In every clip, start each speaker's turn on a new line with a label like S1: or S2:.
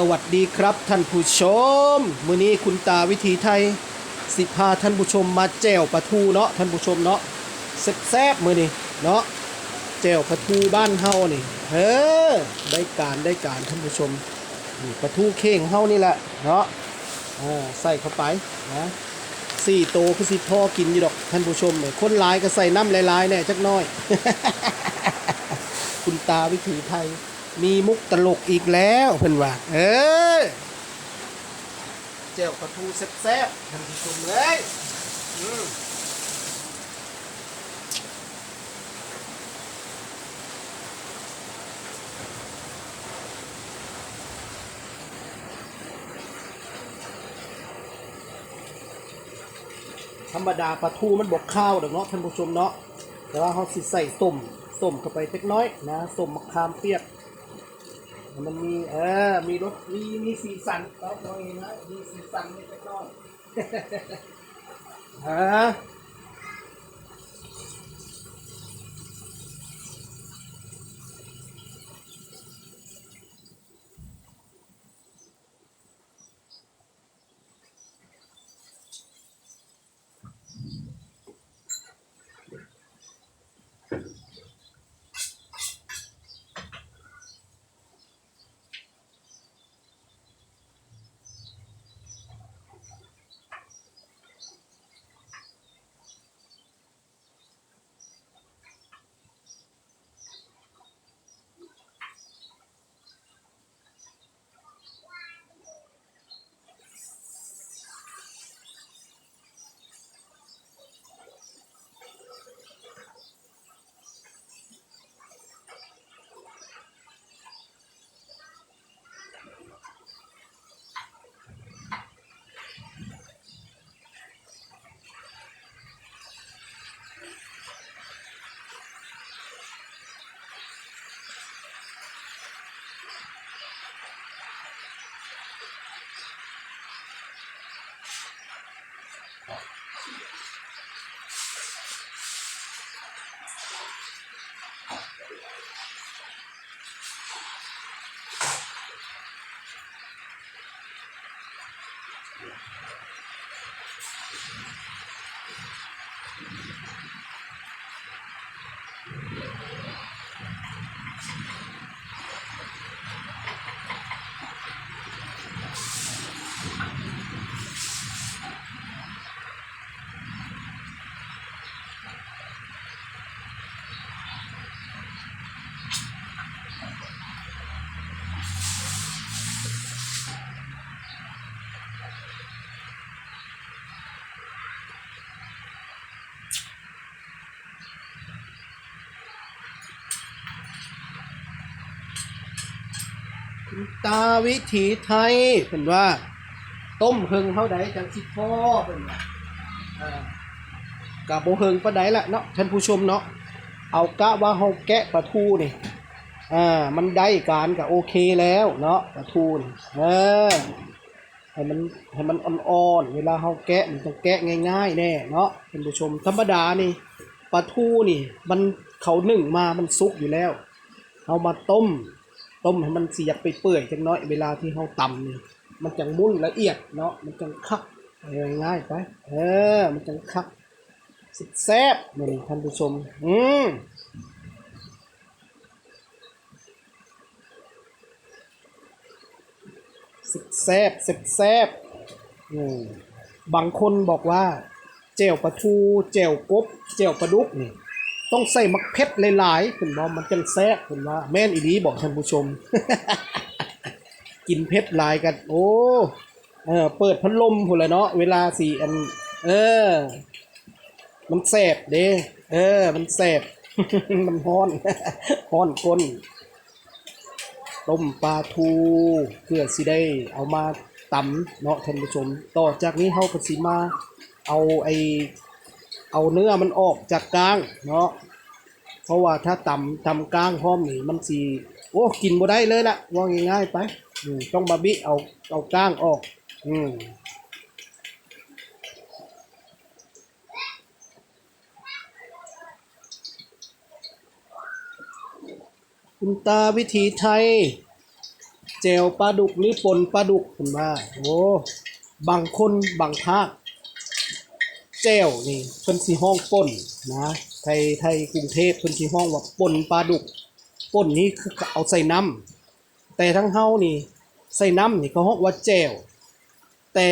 S1: สวัสดีครับท่านผู้ชม มื้อนี้คุณตาวิถีไทย สิพาท่านผู้ชมมาแจวปลาทูเนาะท่านผู้ชมเนาะแซ่บๆมื้อนี้เนาะแจวปลาทูบ้านเฮานี่เฮ้อได้การได้การท่านผู้ชมนี่ปลาทูเข่งเฮานี่แหละเนาะอ่าใส่เข้าไปนะสี่โตคือสิพ่อกินอยู่ดอกท่านผู้ชมเนี่ยคนหลายก็ใส่น้ำหลายๆแน่จักน้อย คุณตาวิถีไทย มีมุกตลกอีกแล้วเพิ่อนว่า เออเจ้าปลาทูแซ่บๆท่านผู้ชมเลยธรรมดาปลาทูมันบกข้าวดอกเนาะท่านผู้ชมเนาะแต่ว่าเขาสิใส่ส้มส้มเข้าไปเล็กน้อยนะส้มมะขามเปียก มันมีเออมีรสมีมีสีสันเราเราเองนะมีสีสันนิดหน่อยฮะ ตาวิถีไทยเป็นว่า ต้มเฮิงเท่าใดจังสิพ่อเป็นว่ากับโบเฮิงปะใดละเนาะท่านผู้ชมเนาะเอากะว่าเฮาแกะปลาทูนี่อ่ามันได้การก็โอเคแล้วเนาะปลาทูนเออให้มันให้มันอ่อนๆเวลาเฮาแกะมันต้องแกะง่าย ๆ แน่เนาะท่านผู้ชมธรรมดานี่ปลาทูนี่ มันเขาหนึ่งมามันสุกอยู่แล้วเอามาต้ม ต้มให้มันเสียบไปเปื่อยจังน้อยเวลาที่เราตำนี่มันจังมุ่นละเอียดเนาะมันจังคักเอาง่ายๆไป เออ มันจังคักสุดแซ่บนี่ท่านผู้ชม อืมสุดแซ่บแซ่บแซ่บอืมบางคนบอกว่าเจวปลาทูเจวกบเจวปลาดุกนี่ ต้องใส่มักเพชรหลายๆคุณว่ามันจังแซ่บคุณว่าแม่นอีนี้บอกท่านผู้ชม กินเพชรหลายกัน โอ้เออเปิดพัดลมพุ่นละเนาะเวลาสี่อัน เออ มันแสบเด้เออ มันแสบมันฮ้อนฮ้อนก้นต้มปลาทูเพื่อสิได้เอามาตำเนาะท่านผู้ชม ต่อจากนี้เฮาก็สิมา เอาไอ เอาเนื้อมันออกจากกลางเนาะเพราะว่าถ้าต่ำตำกลางพร้อมนี่มันสีโอ้กินบ่ได้เลยละว่าง่ายๆไปอืต้องบาบิเอาเอากลางออก อืมคุณตาวิถีไทยเจลปลาดุกหรือปนปลาดุกเห็นว่าโอ้บางคนบางภาค เจลนี่เพิ่นสิห้องป่นนะไทยไทยกรุงเทพเพิ่นสิห้องว่าป่นปลาดุกป่นนี่คือเอาใส่น้ำแต่ทั้งเฮานี่ใส่น้ำนี่เขาห้องว่าแจวแต่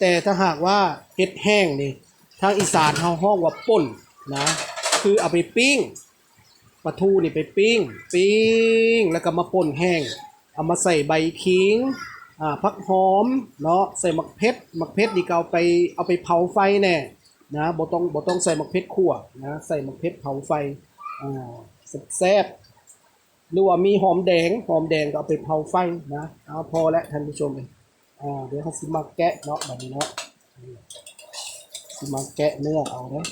S1: แต่ถ้าหากว่าเฮ็ดแห้งนี่ทางอีสานเฮาห้องว่าป่นนะคือเอาไปปิ้งปลาทูนี่ไปปิ้ง ปิ้งแล้วก็มาป่นแห้ง เอามาใส่ใบขิง อ่าพักหอมเนาะใส่หมักเพชรหมักเพชรนี่ก็เอาไปเอาไปเผาไฟแน่นะบ่ต้องบ่ต้องใส่หมักเพชรขั่วนะใส่หมักเพชรเผาไฟอ่าแซ่บหรือว่ามีหอมแดงหอมแดงก็เอาไปเผาไฟนะเอาพอแล้วท่านผู้ชมอ่าเดี๋ยวเขาสิมาแกะเนาะแบบนี้เนาะอืมสิมาแกะเนื้อเอาเนาะ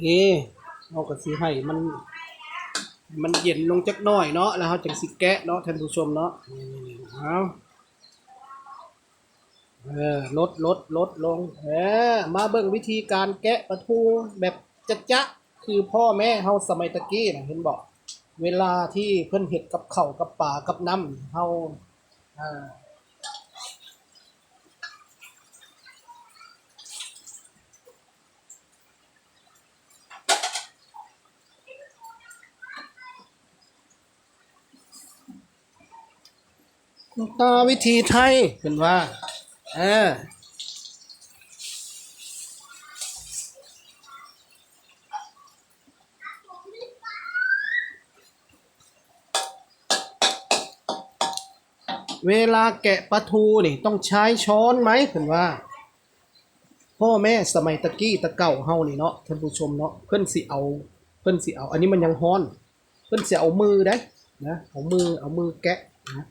S1: นี่เอากระสีให้มัน มันเย็นลงจักหน่อยเนาะแล้วเขาจังสิแกะเนาะท่านผู้ชมเนาะนี่เอาเออลดลดลดลงเออมาเบิ่งวิธีการแกะปลาทูแบบจะจะคือพ่อแม่เฮาสมัยตะกี้นะเห็นบอกเวลาที่เพิ่นเห็ดกับเข้ากับป่ากับน้ำเฮาอ่า ตาวิธีไทยเป็นว่าเออเวลาแกะปลาทูนี่ต้องใช้ช้อนไหมเพิ่นว่า พ่อแม่สมัยตะกี้ตะเก่าเฮานี่เนาะท่านผู้ชมเนาะเพิ่นสิเอา เพิ่นสิเอา อันนี้มันยังฮ้อน เพิ่นสิเอามือได้นะเอามือเอามือแกะนะ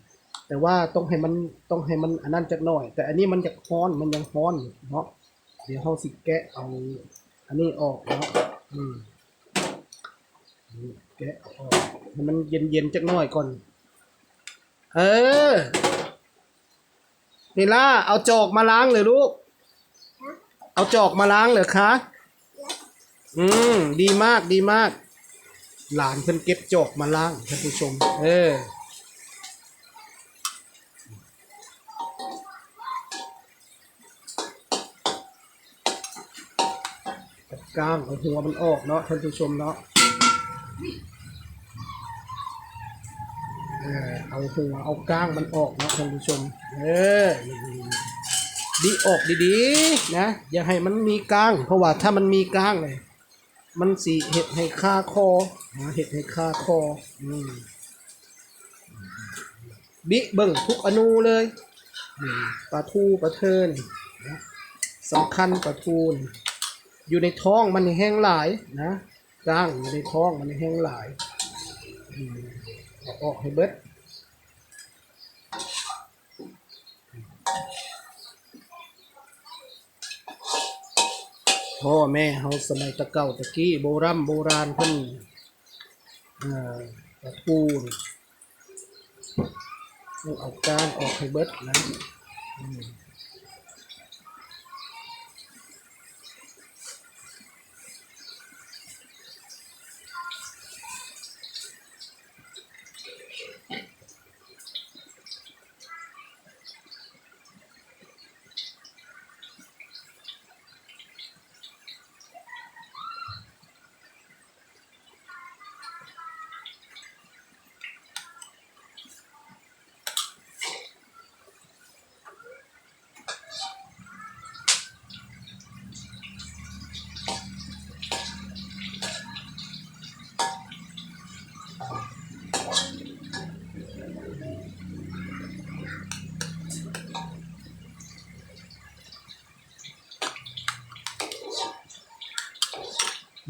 S1: แต่ว่าต้องให้มันต้องให้มันอันนั้นจักหน่อย แต่อันนี้มันจะฮ้อนมันยังฮ้อนเนาะเดี๋ยวเฮาสิแกะเอา อันนี้ออกเนาะอืมแกะออกให้มันเย็นๆจักหน่อยก่อน เออนี่ล่าเอาจอกมาล้างเลยลูก เอาจอกมาล้างเลยคะ อืม ดีมากดีมาก หลานเพิ่นเก็บจอกมาล้างท่านผู้ชม เออ ก้างเอาหัวมันออกเนาะท่านผู้ชมเนาะเออเอาหัวเอาก้างมันออกเนาะท่านผู้ชม เออดีออกดีๆ นะ อย่าให้มันมีก้าง เพราะว่าถ้ามันมีก้างเลยมันสีเห็ดให้คาคอเห็ดให้คาคออืมบิเบิ่งทุกอนูเลยปลาทูปลาเทินนะสำคัญปลาทูนี่ อยู่ในท้องมันแห้งหลายนะก้างอยู่ในท้องมันแห้งหลายออกให้เบิดพ่อแม่เฮาสมัยตะเก่าตะกี้โบราณโบราณเพิ่นอ่อตะปูนต้องเอาก้างออกให้เบิดนะ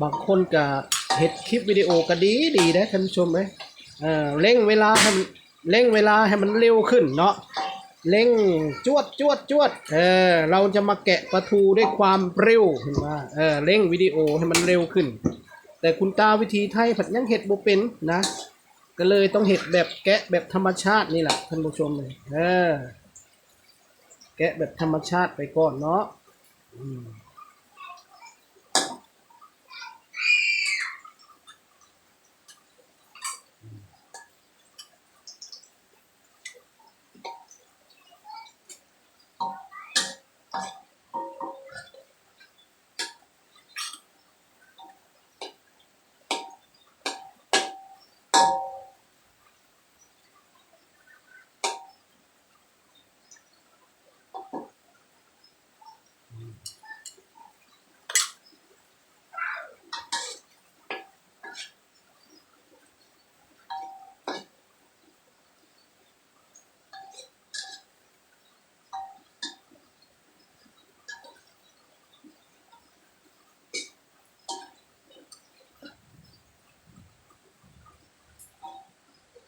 S1: บางคนก็เห็ดคลิปวิดีโอก็ดีดีนะท่านผู้ชมไหมเออเร่งเวลาให้มันเร่งเวลาให้มันเร็วขึ้นเนาะเร่งจวดจวดจวดเออเราจะมาแกะปลาทูด้วยความเร็วเห็นว่าเออเร่งวิดีโอให้มันเร็วขึ้น แต่คุณตาวิธีไทยผัดยังเห็ดบเป็นนะ ก็เลยต้องเห็ดแบบแกะแบบธรรมชาตินี่แหละท่านผู้ชมเลยเออแกะแบบธรรมชาติไปก่อนเนาะ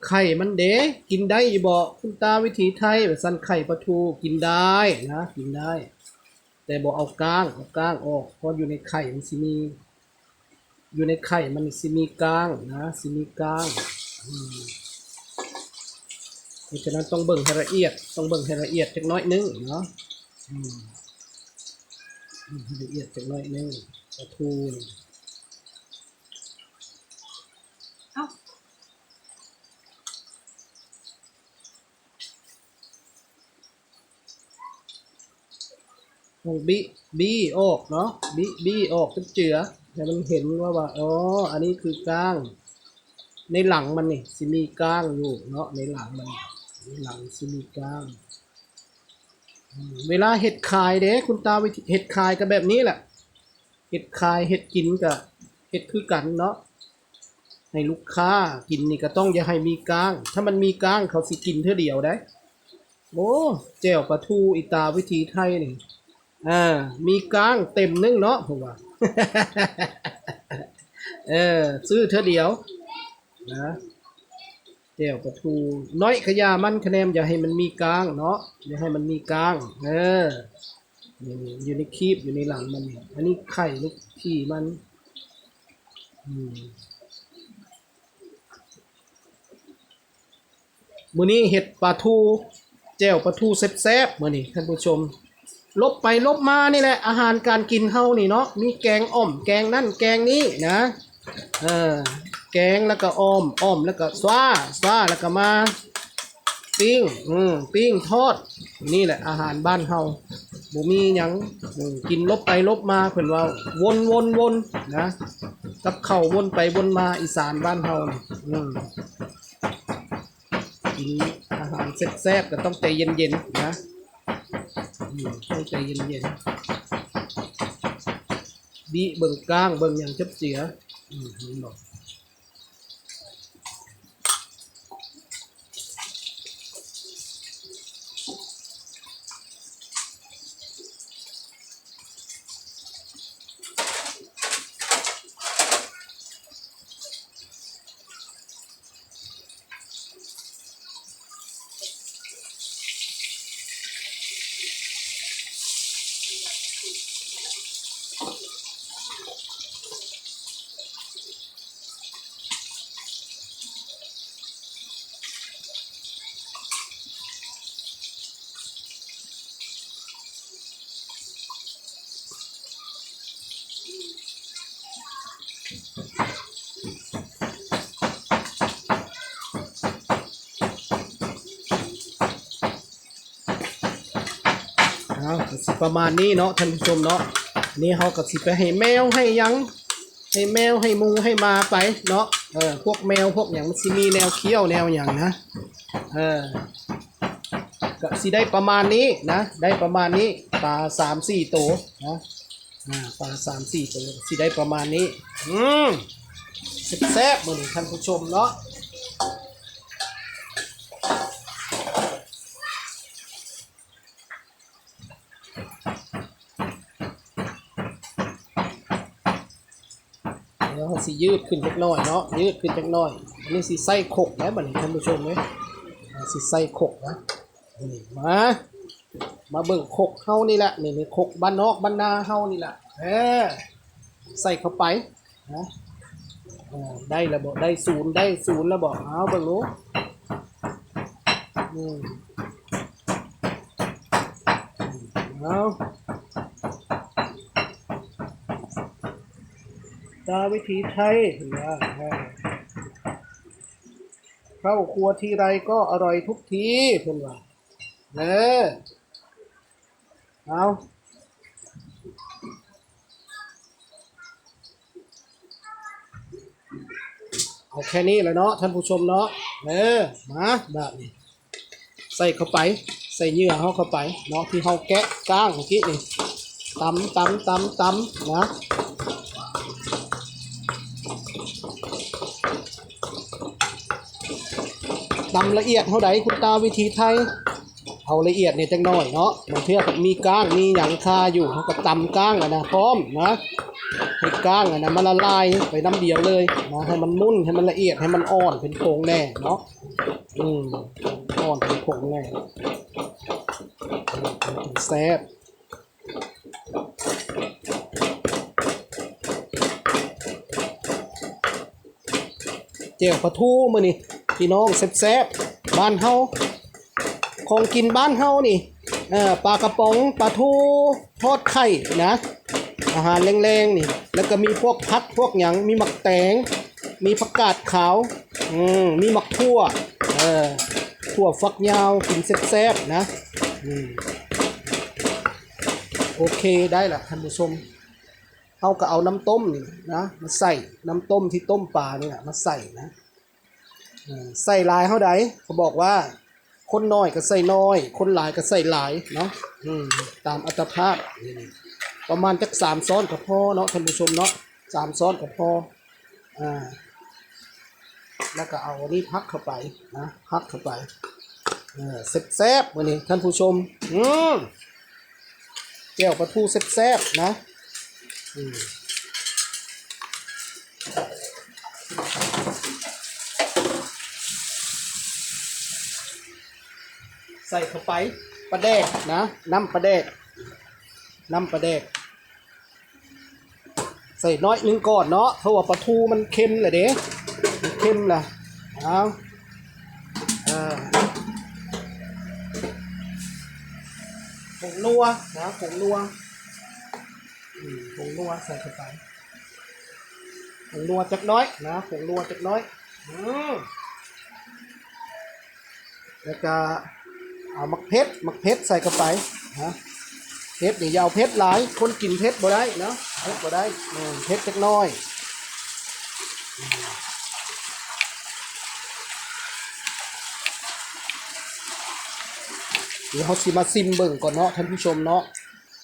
S1: ไข่มันเด้กินได้อยู่บ่คุณตาวิธีไทยแบบสั้นไข่ปลาทูกินได้นะ กินได้ แต่บ่เอาก้างเอาก้างออกเพราะอยู่ในไข่มันสิมี อยู่ในไข่มันสิมีก้างนะสิมีก้างอืมเพราะฉะนั้นต้องเบิ่งให้ละเอียด ต้องเบิ่งให้ละเอียดจักน้อยนึงเนาะละเอียดจักน้อยนึงปลาทูนี่
S2: เอ้า
S1: ต้อง บิบี้ออกเนาะบิบี้ออกจนเจือให้มันเห็นว่าว่าอ๋ออันนี้คือก้าง ในหลังมันนี่สิมีก้างอยู่เนาะในหลังมันในหลังสิมีก้าง เวลาเห็ดคายเด้คุณตาวิธีเห็ดคายก็แบบนี้แหละเห็ดคายเห็ดกินกับเห็ดคือกันเนาะให้ลูกค้ากินนี่ก็ต้องอย่าให้มีก้าง ถ้ามันมีก้างเขาสิกินเท่าเดียวได้ โอ้แจ่วปลาทูอิตาวิธีไทยนี่ อ่ามีกลางเต็มนึงเนาะผมว่า เออ ซื้อเธอเดียว นะแจ่วปลาทูน้อยขยามันคะแนนอย่าให้มันมีกลางเนาะอย่าให้มันมีกลาง เออนี่อยู่ในคีบอยู่ในหลังมันนี่อันนี้ไข่ลูกพี่มันอืมมื้อนี้เห็ดปลาทูแจ่วปลาทูแซ่บๆมือนี้ท่านผู้ชม ลบไปลบมานี่แหละอาหารการกินเฮานี่เนาะมีแกงอ่อม แกงนั่นแกงนี้นะเออแกงแล้วก็อ้อมอ้อมแล้วก็สว้าสว้าแล้วก็มาปิ้งอืมปิ้งทอด นี่แหละอาหารบ้านเฮาบ่มีหยังกินลบไปลบมาเพิ่นว่าวนวนวนนะกับเข้าววนไปวนมาอีสานบ้านเฮาอืมกินอาหารแซ่บๆก็ต้องใจเย็นๆนะ อยู่ต้องใจเย็นๆบีเบิ่งก้างเบิ่งอย่างจับเสีย อืมเห็นบอก เอาสิประมาณนี้เนาะท่านผู้ชมเนาะนี่เขาก็สิไปให้แมวให้ยังให้แมวให้มูให้มาไปเนาะเออพวกแมวพวกอย่างมันสิมีแนวเคี้ยวแนวอย่างนะเออก็สิได้ประมาณนี้นะ ได้ประมาณนี้ปลาสามสี่ตัวนะปลาสามสี่ตัวสิได้ประมาณนี้อืมแซ่บๆมือท่านผู้ชมเนาะ เดี๋ยวสิยืดขึ้นจักน่อยเนาะยืดขึ้นจักน่อยอันนี้สิไส้ขกนะบัดนี้ท่านผู้ชมเว้ยสิไส้ขกนะนี่มามาเบิ่งขกเฮานี่แหละนี่นี่ขกบ้านนอกบ้านนาเฮานี่แหละเออใส่เข้าไปนะได้แล้วบอกได้ศูนย์ได้ศูนย์แล้วบอกเอาเบิ่งรู้อืมเอาาวิถีไทยเห็นไหมอ่าเข้าครัวทีไรก็อร่อยทุกทีเพื่อนว่าเออเอาเอาแค่นี้แหละเนาะท่านผู้ชมเนาะเออมาแบบนี้ใส่เข้าไป ใส่เยื่อเขาเข้าไปเนาะที่เขาแกะก้างเมื่อกี้นี่ตำตำตำตำนะ ตำละเอียดเท่าใดคุณตาวิธีไทยเอาละเอียดเนี่ยจังหน่อยเนาะบางเทื่อก็มีก้างมีหยังคาอยู่เขาก็ตำก้างอะนะพร้อมนะให้ก้างอะนะมันละลายไปน้ำเดียวเลยนะให้มันมุ่นให้มันละเอียดให้มันอ่อนเป็นโครงแน่เนาะอืมอ่อนเป็นโครงแน่แซ่บเจียวปลาทูมือนี่ พี่น้องแซ่บๆบ้านเฮาของกินบ้านเฮานี่เออปลากระป๋องปลาทูทอดไข่นะ อาหารแรงๆนี่ แล้วก็มีพวกพักพวกหยังมีหมักแตง มีผักกาดขาวอืมมีหมักทั่วเออทั่วฟักยาวกินแซ่บๆนะอืมโอเคได้ละท่านผู้ชมเอาก็เอาน้ำต้มนี่นะมาใส่น้ำต้มที่ต้มปลานี่แหละมาใส่นะ ใส่หลายเท่าใดเขาบอกว่า คนน้อยก็ใส่น้อย คนหลายก็ใส่หลายเนาะตามอัตภาพประมาณจักสามซ้อนกับพอเนาะท่านผู้ชมเนาะสามซ้อนกับพออ่าแล้วก็เอาอันนี้พักเข้าไปนะพักเข้าไปเออแซ่บๆวันนี้ท่านผู้ชมอืมแก้วปลาทูแซ่บๆนะอืม ใส่เข้าไปปลาแดกนะน้ำปลาแดกน้ำปลาแดกใส่น้อยหนึงก่อนเนาะเพราะว่าปลาทูมันเค็มแหละเด้มเค็มแหละเอาอ่าผงนัวนะผงนัวอืมผงนัวใส่เข้าไปผงนัวจักน้อยนะผงนัวจักน้อยอืมแล้วก็ เอามักเพชรมักเพชรใส่เข้าไปนะเพชรนี่ยาวเพชรหลาย คนกินเพชรบ่ได้เนาะเพชรบ่ได้เพชรจักน้อยเดี๋ยวเขาสิมาซิมเบิ่งก่อนเนาะท่านผู้ชมเนาะ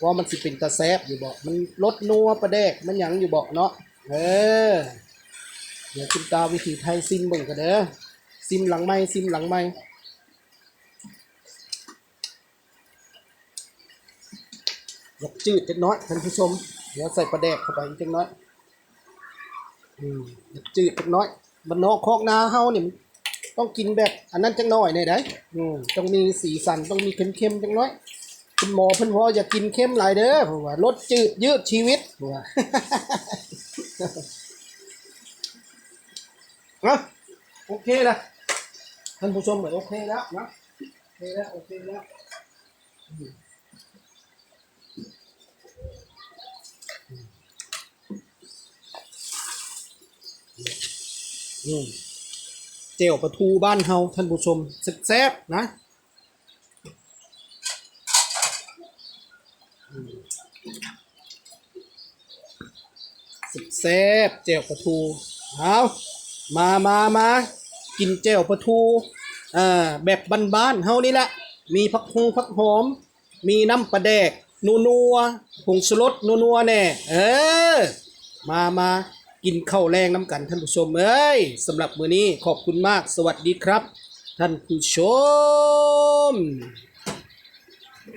S1: ว่ามันสิเป็นตาแซบอยู่บ่มันลดนัวประแดกมันหยังอยู่บ่เนาะเออเดี๋ยวคุณตาวิธีไทยซิมเบิ่งกันเด้อซิมหลังไม้ซิมหลังไม้ อยากจืดจักน้อยท่านผู้ชม เดี๋ยวใส่ปลาแดกเข้าไปอีกจักน้อยอืมอยากจืดจักน้อยมันนอกคอกนาเฮาเนี่มันต้องกินแบบอันนั้นจักหน้อยเนี่ยได้อืมต้องมีสีสันต้องมีเค็มๆจักหน้อยคุณหมอเพิ่นว่าอย่ากินเค็มหลายเด้อเพราะว่าลดจืดยืดชีวิตเพราะว่าอะโอเคละท่านผู้ชมเหมือนโอเคแล้วนะโอเคแล้วโอเคแล้ว เจลปลาทูบ้านเฮาท่านผู้ชมแซ่บๆนะอืมแซ่บเจลปลาทูเอามามามากินเจลปลาทูอ่าแบบบ้านๆเฮานี่แหละมีผักฮงผักหอม มีน้ำปลาแดกนัวนัวผงชูรสนัวนัวแน่ เออ มามา กินข้าวแรงน้ำกันท่านผู้ชมเอ้ยสำหรับมื้อนี้ขอบคุณมากสวัสดีครับ ท่านผู้ชม